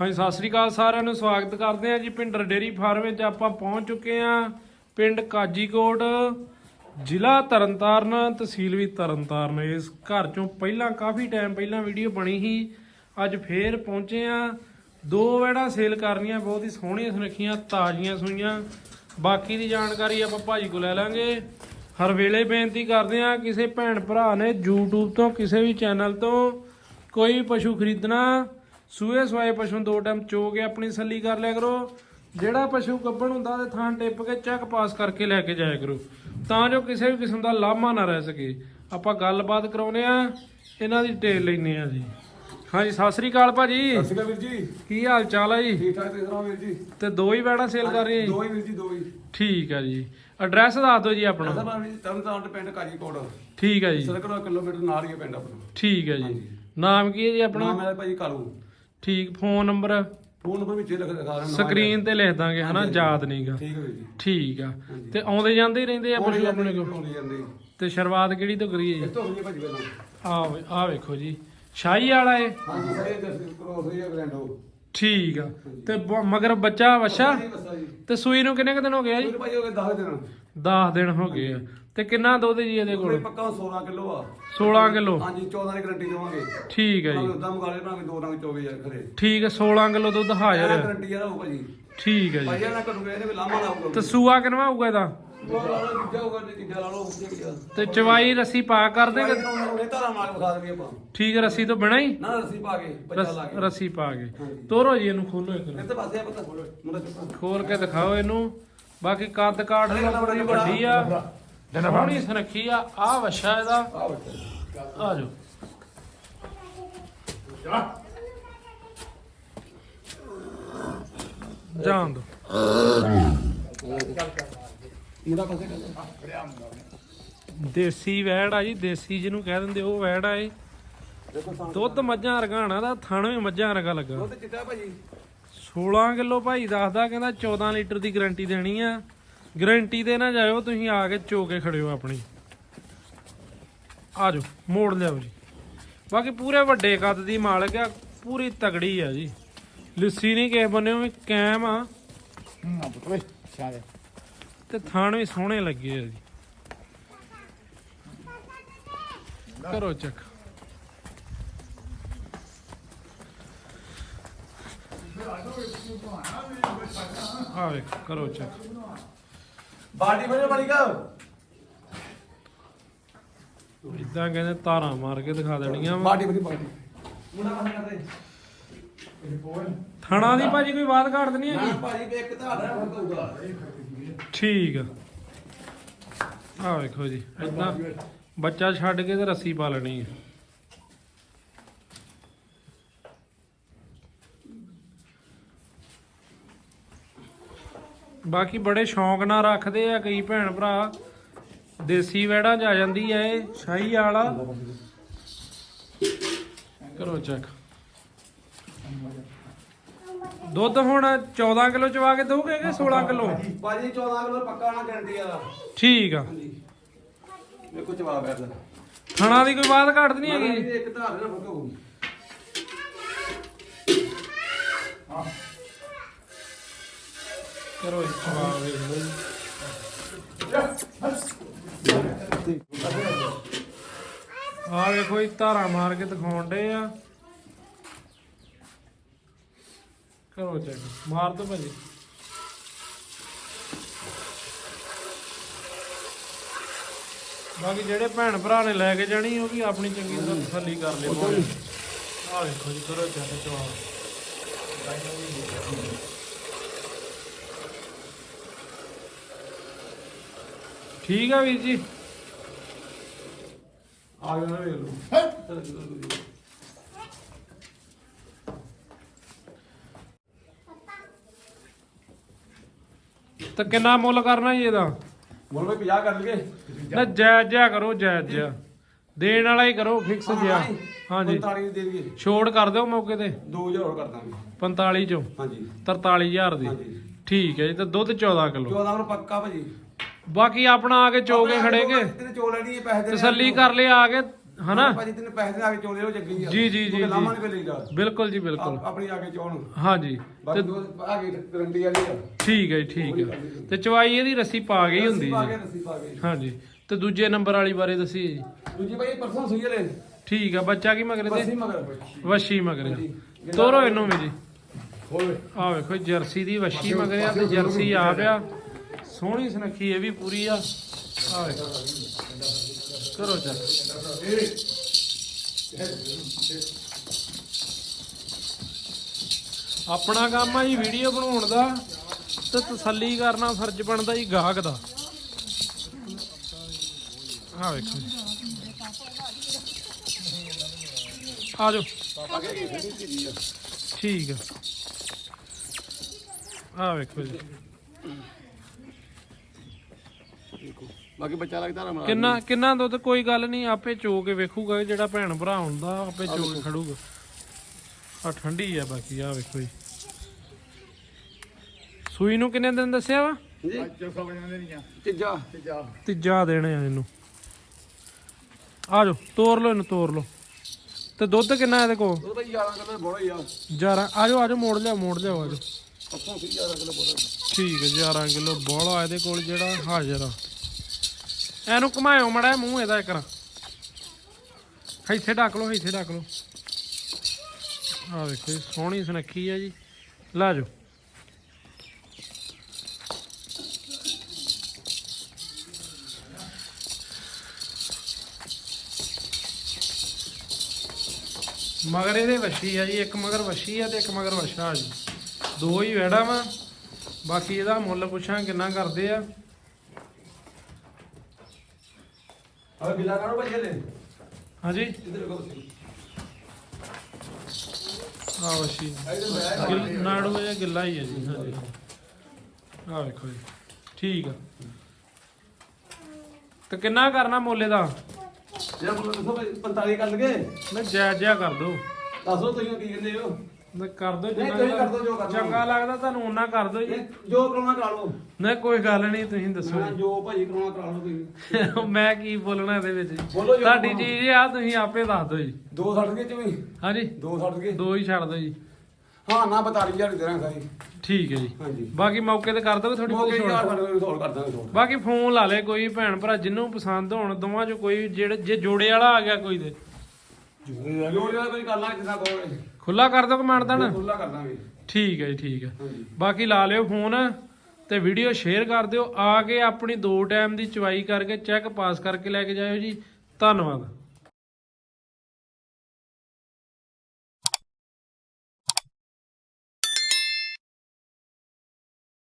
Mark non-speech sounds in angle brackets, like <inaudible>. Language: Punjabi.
ਹਾਂਜੀ, ਸਤਿ ਸ੍ਰੀ ਅਕਾਲ ਸਾਰਿਆਂ ਨੂੰ, ਸਵਾਗਤ ਕਰਦੇ ਹਾਂ ਜੀ ਪਿੰਡਰ ਡੇਰੀ ਫਾਰਮ ਵਿੱਚ ਆਪਾਂ ਪਹੁੰਚ ਚੁੱਕੇ ਹਾਂ। ਪਿੰਡ ਕਾਜੀਕੋਟ, ਜ਼ਿਲ੍ਹਾ ਤਰਨਤਾਰਨ, ਤਹਿਸੀਲ ਵੀ ਤਰਨਤਾਰਨ। ਇਸ ਘਰ ਚੋਂ ਪਹਿਲਾਂ ਕਾਫੀ ਟਾਈਮ ਪਹਿਲਾਂ ਵੀਡੀਓ ਬਣੀ ਸੀ। ਅੱਜ ਫੇਰ ਪਹੁੰਚੇ ਆ ਦੋ ਵੈੜਾਂ ਸੇਲ ਕਰਨੀਆਂ, ਬਹੁਤ ਹੀ ਸੋਹਣੀਆਂ ਸੁਨੱਖੀਆਂ, ਤਾਜ਼ੀਆਂ ਸੂਈਆਂ। ਬਾਕੀ ਦੀ ਜਾਣਕਾਰੀ ਆਪਾਂ ਭਾਜੀ ਕੋਲ ਲੈ ਲਾਂਗੇ। ਹਰ ਵੇਲੇ ਬੇਨਤੀ ਕਰਦੇ ਆ ਕਿਸੇ ਭੈਣ ਭਰਾ ਨੇ YouTube ਤੋਂ, ਕਿਸੇ ਵੀ ਚੈਨਲ ਤੋਂ ਕੋਈ ਵੀ ਪਸ਼ੂ ਖਰੀਦਣਾ ਸੂਏ ਸਵਾਏ ਪਸ਼ੂ ਦੋ ਟਾਈਮ ਚੋ ਕੇ ਆਪਣੀ ਸੱਲੀ ਕਰ ਲਿਆ ਕਰੋ। ਜਿਹੜਾ ਪਸ਼ੂ ਗੱਭਣ ਹੁੰਦਾ ਤੇ ਥਾਂ ਟਿੱਪ ਕੇ ਚੱਕ ਪਾਸ ਕਰਕੇ ਲੈ ਕੇ ਜਾਇਆ ਕਰੋ। ਤਾਂ ਜੋ ਕਿਸੇ ਵੀ ਕਿਸਮ ਦਾ ਲਾਮਾ ਨਾ ਰਹਿ ਸਕੇ। ਆਪਾਂ ਗੱਲਬਾਤ ਕਰਾਉਨੇ ਆ ਇਹਨਾਂ ਦੀ ਡਿਟੇਲ ਲੈਨੇ ਆ ਜੀ। ਹਾਂਜੀ ਸਤਿ ਸ੍ਰੀ ਅਕਾਲ ਭਾਜੀ। ਸਤਿ ਸ਼੍ਰੀ ਅਕਾਲ ਵੀਰ ਜੀ। ਕੀ ਹਾਲ ਚਾਲ ਹੈ ਜੀ? ਠੀਕ ਠਾਕ ਤੇ ਸੁਣਾਓ ਵੀਰ ਜੀ? ਤੇ ਦੋ ਹੀ ਬੈੜਾ ਸੇਲ ਕਰ ਰਹੇ? ਦੋ ਹੀ ਵੀਰ ਜੀ ਦੋ ਹੀ। ਠੀਕ ਆ ਜੀ। ਐਡਰੈਸ ਦੱਸ ਦਿਓ ਜੀ ਆਪਣਾ। ਅਸਾਂ ਨਾਲ ਤਰਨ ਤਾਰਨ ਤੋਂ ਪਿੰਡ ਕਾਜੀਕੋਟ। ਠੀਕ ਆ ਜੀ। ਸੜਕੋਂ ਕਿਲੋਮੀਟਰ ਨਾਲ ਹੀ ਹੈ ਪਿੰਡ ਆਪਣਾ। ਠੀਕ ਆ ਜੀ। ਨਾਮ ਕੀ ਹੈ ਜੀ ਆਪਣਾ? ਨਾਮ ਭਾਈ ਕਾਲੂ। ਠੀਕ ਫੋਨ ਨੰਬਰ? ਫੋਨ ਨੰਬਰ ਵਿੱਚ ਲਿਖ ਦਿਖਾ ਰਿਹਾ ਸਕਰੀਨ ਤੇ ਲਿਖ ਦਾਂਗੇ ਹਨਾ। ਯਾਦ ਨਹੀਂਗਾ ਠੀਕ ਹੈ ਵੀਰ ਜੀ। ਠੀਕ ਆ। ਤੇ ਆਉਂਦੇ ਜਾਂਦੇ ਹੀ ਰਹਿੰਦੇ ਆ ਪਸ਼ੂ ਆਪਣੇ ਕੋਲ? ਹੋਣੀ ਜਾਂਦੀ ਤੇ ਸ਼ੁਰੂਆਤ ਕਿਹੜੀ ਤੋਂ ਕਰੀਏ ਜੀ? ਤੋਂ ਹੋਣੀ ਭਾਜੀ ਪਹਿਲਾਂ। ਆ ਆ ਵੇਖੋ ਜੀ। ਸ਼ਾਹੀ ਵਾਲਾ ਏ। ਹਾਂਜੀ ਸਾਰੇ ਕਰੋਸ ਹੋਈ ਹੈ ਗ੍ਰੈਂਡੋ ਠੀਕ ਆ। ਤੇ ਬ- ਮਗਰ ਬੱਚਾ ਵਛਾ ਜੀ ਬਸ ਜੀ। ਤੇ ਸੂਈ ਨੂੰ ਕਿੰਨੇ ਕੁ ਦਿਨ ਹੋ ਗਿਆ ਜੀ? ਵੀਰ ਭਾਈ ਹੋ ਗਏ 10 ਦਿਨ। 10 ਦਿਨ ਹੋ ਗਏ ਆ। ਤੇ ਕਿੰਨਾ ਦੁੱਧ ਜੀ ਇਹਦੇ ਕੋਲੇ? ਕੋਲ ਪੱਕਾ 16 ਕਿਲੋ ਆ। 16 ਕਿਲੋ। ਹਾਂਜੀ 14 ਦੀ ਗਰੰਟੀ ਦੇਵਾਂਗੇ। ਠੀਕ ਹੈ ਜੀ। ਉਦਾਂ ਮੁਕਾਲੇ ਬਣਾ ਕੇ ਦੋ ਰੰਗ 24 ਯਾਰ ਖਰੇ ਠੀਕ ਹੈ 16 ਕਿਲੋ ਦੁੱਧ ਹਾਜ਼ਰ ਹੈ ਗਰੰਟੀ ਯਾਰ ਹੋਊ ਭਾਜੀ। ਠੀਕ ਹੈ ਜੀ। ਭਾਈ ਕਰੂਗੇ ਇਹਨੇ ਕੋਈ ਲਾਮਾ ਤੇ ਸੂਆ ਕਿਨਵਾ ਹੋਊਗਾ ਇਹਦਾ? ਤੇ ਚਵਾਈ ਰੱਸੀ ਪਾ ਕਰ ਭਾਈ ਠੀਕ ਹੈ, ਰੱਸੀ ਤੋਂ ਬਿਨਾ ਹੀ? ਨਾ ਰੱਸੀ ਪਾ ਕੇ। ਤੋਰੋ ਜੀ ਇਹਨੂੰ, ਖੋਲੋ ਇੱਕ ਨੂੰ ਖੋਲ ਕੇ ਦਿਖਾਓ ਇਹਨੂੰ। ਬਾਕੀ ਕੱਦ ਕਾਠ ਨਾਲ ਬੜੀ ਵੱਡੀ ਆ। ਸੋਹਣੀ ਸੁਨੱਖੀ ਆ। ਆ ਵਛਾ ਇਹਦਾ। ਆ ਜਾਓ। ਜਾਣ ਦੋ। ਮੁੰਡਾ ਪਾਸੇ ਕਰ ਦੇਸੀ ਵੈੜ ਆ ਜੀ ਦੇਸੀ ਜਿਹਨੂੰ ਕਹਿ ਦਿੰਦੇ ਉਹ ਵੈੜ ਆ ਇਹ। ਦੁੱਧ ਮੱਝਾਂ ਰਗਾਣਾ ਦਾ ਥਣ ਮੱਝਾਂ ਰਗਾ ਲੱਗਾ। ਦੁੱਧ ਚਿੱਟਾ ਭਾਜੀ। 16 ਕਿਲੋ ਭਾਈ ਦੱਸਦਾ ਕਹਿੰਦਾ 14 ਲੀਟਰ ਦੀ ਗਾਰੰਟੀ ਦੇਣੀ ਆ। ਗਾਰੰਟੀ ਤੇ ਨਾ ਜਾਇਓ ਤੁਸੀਂ ਆ ਕੇ ਚੋ ਕੇ ਖੜਿਓ ਆਪਣੀ। ਆ ਜਾਓ ਮੋੜ ਲਿਆਓ ਜੀ। ਬਾਕੀ ਪੂਰੇ ਵੱਡੇ ਕੱਦ ਦੀ ਮਾਲਕ ਆ ਪੂਰੀ ਤਗੜੀ ਆ ਜੀ। ਲਿੱਸੀ ਨਹੀਂ ਕਿਸੇ ਬੰਨਿਓ ਵੀ ਕੈਮ ਆ। ਨਾ ਪੁੱਤ ਵੇ ਤੇ ਥਾਣ ਵੀ ਸੋਹਣੇ ਲੱਗੇ ਆ ਜੀ। ਕਰੋ ਚੱਕ। ਆ ਵੇਖ ਕਰੋ ਚੱਕ। ਬਾਡੀ ਬਣੇ ਵਾਲੀ ਕਾ ਇਦਾਂ ਕਹਿੰਦੇ ਧਾਰਾਂ ਮਾਰ ਕੇ ਦਿਖਾ ਦੇਣੀਆਂ ਵਾ। ਬਾਡੀ ਬਣੀ ਬਾਡੀ ਕਰਦੇ। ਥਣਾ ਦੀ ਭਾਜੀ ਕੋਈ ਬਾਤ ਘਾਟ ਨਹੀਂ ਹੈਗੀ? ਭਾਜੀ ਇੱਕ ਧਾਰ ਹੋਊਗਾ ਠੀਕ ਆ। ਆ ਵੇਖੋ ਜੀ ਇਦਾਂ ਬੱਚਾ ਛੱਡ ਕੇ ਤੇ ਰੱਸੀ ਪਾ ਲੈਣੀ ਹੈ ਬਾਕੀ ਬੜੇ ਸ਼ੌਂਕ ਨਾਲ ਰੱਖਦੇ ਆ, ਕਈ ਭੈਣ ਭਰਾ ਦੇਸੀ ਵੈੜਾਂ ਚ ਆ ਜਾਂਦੀ ਐ ਇਹ, ਸ਼ਾਹੀ ਵਾਲਾ। ਕਰੋ ਚੈੱਕ ਦੁੱਧ ਹੁਣ 14 ਕਿਲੋ ਚਵਾ ਕੇ ਦੋਗੇ ਕਿ 16 ਕਿਲੋ? ਭਾਜੀ 14 ਕਿਲੋ ਪੱਕਾ ਨਾ ਗਰੰਟੀ ਆ। ਠੀਕ ਆ। ਹਾਂਜੀ। ਦੇਖੋ ਜਵਾਬ ਹੈ ਇਹਦਾ ਥਣਾ ਦੀ ਕੋਈ ਬਾਤ ਘੱਟ ਨਹੀਂ ਹੈਗੀ? ਇੱਕ ਧਾਰ ਨਾ ਫੁੱਕ ਹੋਊ ਕਰੋ ਇਸ ਜਵਾਬ ਵੇਖ ਲਓ ਜੀ। ਆ ਵੇਖੋ ਇਹ ਧਾਰਾ ਮਾਰ ਕੇ ਦਿਖਾਉਣ ਡੇ ਆ। ਕਰੋ ਚੈੱਕ ਮਾਰ ਦੋ ਭਾਜੀ। ਬਾਕੀ ਜਿਹੜੇ ਭੈਣ ਭਰਾ ਨੇ ਲੈ ਕੇ ਜਾਣੀ ਉਹ ਵੀ ਆਪਣੀ ਚੰਗੀ ਤਰ੍ਹਾਂ ਤਸੱਲੀ ਕਰ ਲਿਓ ਆ ਵੇਖੋ ਜੀ ਕਰੋ ਚੈੱਕ ਜਵਾਬ ਠੀਕ ਆ ਵੀਰ ਜੀ। ਆ ਗਿਆ ਨਾ ਵੇਖ ਲਓ। ਤਾਂ ਕਿੰਨਾ ਮੁੱਲ ਕਰਨਾ ਜੀ ਇਹਦਾ? ਮੁੱਲ ਵੀ 50 ਕਰ ਲਈਏ। ਨਾ ਜਾਇਜ਼ ਜਿਹਾ ਕਰੋ ਜਾਇਜ਼ ਜਿਹਾ। ਦੇਣ ਵਾਲਾ ਹੀ ਕਰੋ ਫਿਕਸ ਜਿਹਾ। ਹਾਂਜੀ। 45 ਦੀ ਦੇ ਦਈਏ। ਛੋੜ ਕਰ ਦਿਓ ਮੌਕੇ ਤੇ। 2000 ਹੋਰ ਕਰ ਦਾਂਗੇ। 45 ਚੋਂ। ਹਾਂਜੀ। 43000 ਦੀ। ਠੀਕ ਹੈ ਜੀ ਤੇ ਦੁੱਧ 14 ਕਿਲੋ। 14 ਕਿਲੋ ਪੱਕਾ ਭਾਜੀ। ਬਾਕੀ ਆਪਣਾ ਆ ਕੇ ਚੋ ਕੇ ਖੜੇ ਕੇ। ਤੇਰੇ ਚੋ ਲੈਣੀ ਹੈ ਪੈਸੇ ਦੇ ਤਸੱਲੀ ਕਰ ਲਿਆ ਆ ਕੇ। ਹਨਾ? ਭਾਜੀ ਤੈਨੂੰ ਪੈਸੇ ਦੇ ਆ ਕੇ ਚੋਲੇ ਹੋ ਜੱਗੀ ਆ। ਜੀ, ਜੀ, ਜੀ, ਲਾਮਾ ਜੀ। ਨਹੀਂ ਕੋਈ ਲਈਦਾ ਬਿਲਕੁਲ ਜੀ ਬਿਲਕੁਲ। ਆਪ- ਆਪਣੀ ਆ ਕੇ ਚੋਣ। ਹਾਂਜੀ। ਬਾਕੀ ਦੋ ਆ ਕੇ ਗਰੰਟੀ ਵਾਲੀ ਆ। ਠੀਕ ਹੈ ਜੀ ਠੀਕ ਹੈ। ਤੇ ਚਵਾਈ ਇਹਦੀ ਰੱਸੀ ਪਾ ਗਈ ਹੁੰਦੀ ਪਾ ਜੀ। ਕੇ ਰੱਸੀ ਪਾ ਕੇ। ਹਾਂਜੀ। ਤੇ ਦੂਜੇ ਨੰਬਰ ਵਾਲੀ ਬਾਰੇ ਦੱਸੀ ਜੀ। ਦੂਜੀ ਭਾਈ ਪਰਸੋਂ ਸੂਈ ਲੈ। ਠੀਕ ਆ ਬੱਚਾ ਕੀ ਮਗਰ ਬਸੀ ਦੇ ਮਗਰ ਵਸ਼ੀ ਮਗਰ। ਤੋਰੋ ਇਹਨੂੰ ਵੀ ਜੀ। ਹੋਵੇ। ਆ ਵੇਖੋ ਜਰਸੀ ਦੀ ਵਸ਼ੀ ਮਗਰ ਆ ਤੇ ਜਰਸੀ ਆ ਪਿਆ। ਸੋਹਣੀ ਸੁਨੱਖੀ ਇਹ ਵੀ ਪੂਰੀ ਆ। ਆ ਵੇਖੋ। ਕਰੋ ਚੱਲ ਆਪਣਾ ਕੰਮ ਆ ਜੀ ਵੀਡੀਓ ਬਣਾਉਣ ਦਾ ਤੇ ਤਸੱਲੀ ਕਰਨਾ ਫਰਜ਼ ਬਣਦਾ ਜੀ ਗਾਹਕ ਦਾ। ਆ ਵੇਖੋ ਜੀ। ਆ ਜਾਓ। ਠੀਕ ਆ। ਆ ਵੇਖੋ ਜੀ। ਬਾਕੀ ਬੱਚਾ ਲੱਗਦਾ ਨਾ ਕਿੰਨਾ ਕਿੰਨਾ ਦੁੱਧ? ਕੋਈ ਗੱਲ ਨਹੀਂ ਆਪੇ ਚੋ ਕੇ ਵੇਖੂਗਾ ਜਿਹੜਾ ਭੈਣ ਭਰਾ ਹੁੰਦਾ ਆਪੇ ਚੋ ਕੇ ਖੜੂਗਾ। ਆ ਠੰਡੀ ਆ ਬਾਕੀ ਆ ਵੇਖੋ ਜੀ। ਸੂਈ ਨੂੰ ਕਿੰਨੇ ਦਿਨ ਦੱਸਿਆ ਵਾ? ਜੀ। ਤੀਜਾ। ਤੀਜਾ। ਦੇਣੇ ਆ ਇਹਨੂੰ। ਆ ਜਾਓ ਲਓ ਇਹਨੂੰ ਤੋਰ ਲਓ। ਤੇ ਦੁੱਧ ਕਿੰਨਾ ਇਹਦੇ ਕੋਲ? ਉਹ ਤਾਂ 11 ਕਿਲੋ ਬੋੜਾ ਹੀ ਆ। 11 ਆ ਜਾਓ ਆ ਜਾਓ ਮੋੜ ਲਿਆ ਮੋੜ ਲਿਆ ਆ ਜਾਓ। ਸੀ 11 ਕਿਲੋ ਬੋੜਾ ਠੀਕ ਹੈ 11 ਕਿਲੋ ਬੋਲਾ ਇਹਦੇ ਕੋਲ ਜਿਹੜਾ ਹਾਜ਼ਰ ਆ। ਇਹਨੂੰ ਘੁਮਾਇਓ ਮੜਾ ਮੂੰਹ ਇਹਦਾ ਇੱਕ ਰਾਂ ਇੱਥੇ ਢੱਕ ਲਓ ਇੱਥੇ ਢੱਕ ਲਓ। ਆ ਵੇਖੋ ਜੀ, ਸੋਹਣੀ ਸੁਨੱਖੀ ਆ ਜੀ। ਲਾ ਜਾਓ। ਮਗਰ ਇਹਦੇ ਵੱਛੀ ਆ ਜੀ ਇੱਕ ਮਗਰ ਵੱਛੀ ਆ ਤੇ ਇੱਕ ਮਗਰ ਵੱਛਾ ਜੀ। ਦੋ ਹੀ ਵੈੜਾ ਵਾ। ਬਾਕੀ ਇਹਦਾ ਮੁੱਲ ਪੁੱਛਾਂ ਕਿੰਨਾ ਕਰਦੇ ਆ। ਗਿੱਲ ਨਾੜੂ ਜਾਂ ਗਿੱਲਾ ਹੀ ਆ ਜੀ ਹਾਂਜੀ ਆ ਵੇਖੋ ਜੀ ਠੀਕ ਆ ਤੇ ਕਿੰਨਾ ਕਰਨਾ ਮੁੱਲ ਦਾ ਜੇ ਬੋਲੋ ਦੱਸੋ ਭਾਈ 45 ਕਰ ਲਗੇ ਨਾ ਜਾਇਜ਼ ਜਿਹਾ ਕਰ ਦੋ ਦੱਸੋ ਤੁਸੀਂ ਕੀ ਕਹਿੰਦੇ ਹੋ ਨਾ ਕਰ ਦੋ ਨਹੀਂ, ਤੁਸੀਂ ਕਰ ਦਿਓ ਜੋ ਕਰਨਾ। ਚੰਗਾ ਲੱਗਦਾ ਤੁਹਾਨੂੰ ਉਹਨਾਂ ਕਰ ਦੋ ਜੀ। ਇਹ ਜੋ ਕਰਾਉਣਾ ਕਰਾ ਲਓ। ਨਾ ਕੋਈ ਗੱਲ ਨਹੀਂ ਤੁਸੀਂ ਦੱਸੋ ਮੈਂ ਜੋ। ਭਾਈ ਕਰਾਉਣਾ ਕਰਾ ਲਓ ਤੁਸੀਂ। ਜੀ। <laughs> ਮੈਂ ਕੀ ਬੋਲਣਾ ਇਹਦੇ ਵਿੱਚ ਜੀ? ਬੋਲੋ ਜੋ ਤੁਹਾਡੀ ਬੋਲਣਾ। ਚੀਜ਼ ਆ ਤੁਸੀਂ ਆਪੇ ਦੱਸ ਦਿਓ ਜੀ। ਦੋ ਛੱਡ ਕੇ ਚਵੇਂ ਹਾਂਜੀ। ਦੋ ਛੱਡ ਕੇ? ਦੋ ਹੀ ਛੱਡ ਦਿਓ ਜੀ। ਹਾਂ ਨਾ 42000 ਦੇਣਾ ਸਾਈ ਠੀਕ ਹੈ ਜੀ। ਹਾਂਜੀ। ਬਾਕੀ ਮੌਕੇ ਤੇ ਕਰ ਦੋਗੇ ਥੋੜੀ ਮੋਕੇ ਬਹੁਤੀ ਯਾਰ ਛੋਟ ਸਾਡੇ ਸੋਲ ਕਰ ਦਾਂਗੇ ਸੋਲ ਬਾਕੀ ਫੋਨ ਲਾ ਲੈ ਕੋਈ ਭੈਣ ਭਰਾ ਜਿੰਨੂੰ ਪਸੰਦ ਹੋਣ ਦੋਵਾਂ ਚੋਂ ਕੋਈ ਜਿਹੜੇ ਜੇ ਜੋੜੇ ਵਾਲਾ ਆ ਗਿਆ ਕੋਈ ਤੇ। ਜੋ ਜਿਹੜਾ ਕੋਈ ਕਰ ਲਾਂ ਜਿੰਨਾ ਕਹੋਗੇ ਖੁੱਲਾ ਕਰ ਦੋ ਕਮਾਂਡ ਦੇਣ ਖੁੱਲਾ ਕਰ ਦਾਂਗੇ। ਠੀਕ ਹੈ ਜੀ ਠੀਕ ਹੈ। ਹਾਂਜੀ। ਬਾਕੀ ਲਾ ਲਿਓ ਫੋਨ ਤੇ ਵੀਡੀਓ ਸ਼ੇਅਰ ਕਰ ਦਿਓ। ਆ ਕੇ ਆਪਣੀ ਦੋ ਟਾਈਮ ਦੀ ਚਵਾਈ ਕਰਕੇ ਚੈੱਕ ਪਾਸ ਕਰਕੇ ਲੈ ਕੇ ਜਾਇਓ ਜੀ। ਧੰਨਵਾਦ।